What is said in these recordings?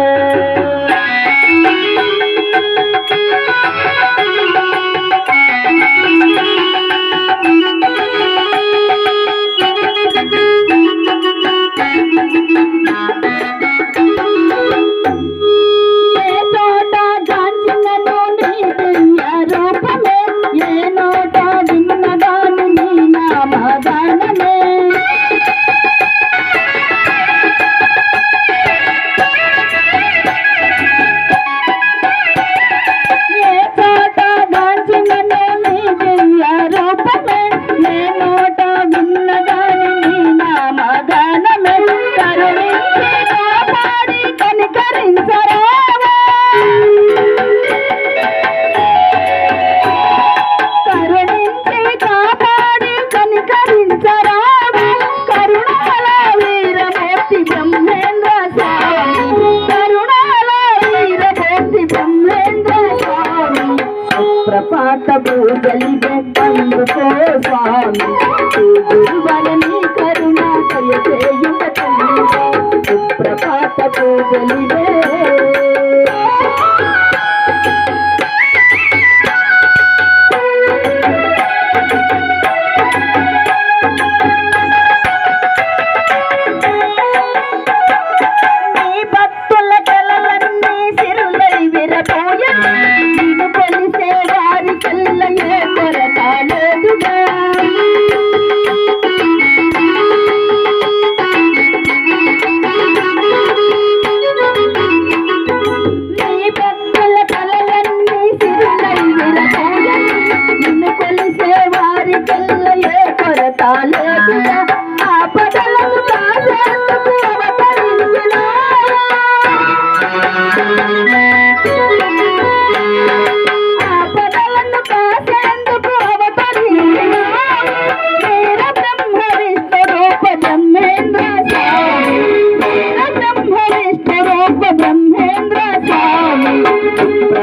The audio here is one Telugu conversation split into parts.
Yeah. ప్రపాతపు గలిబెట్టందు స్వామి. గురువలని కరుణాకయ చేయుట తల్లి ప్రపాతపు గలిబెట్ట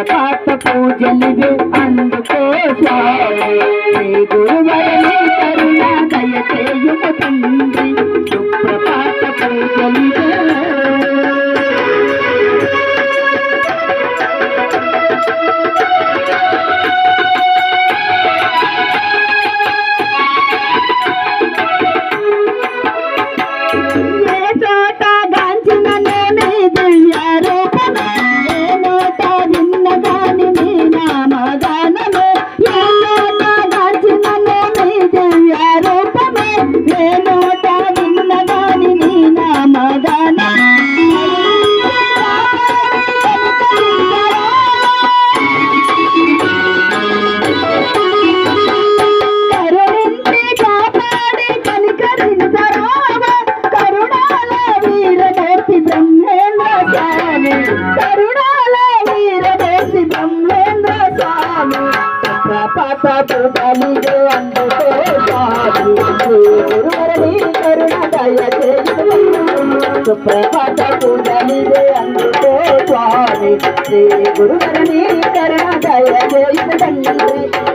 పాత పూజలివి అందుకో స్వామి. గురువరణ కరుణ దయచేయుము తండ్రి. సుప్రపాత పూజలివే చోట గాంచిన నేనే దయ్యా పాపలిగే అందుకే కరుణ దయ సుప్రభాత కుడలిగే అందుకే స్వామి శ్రీ గురువరణి కరుణ దయ చేయుదండి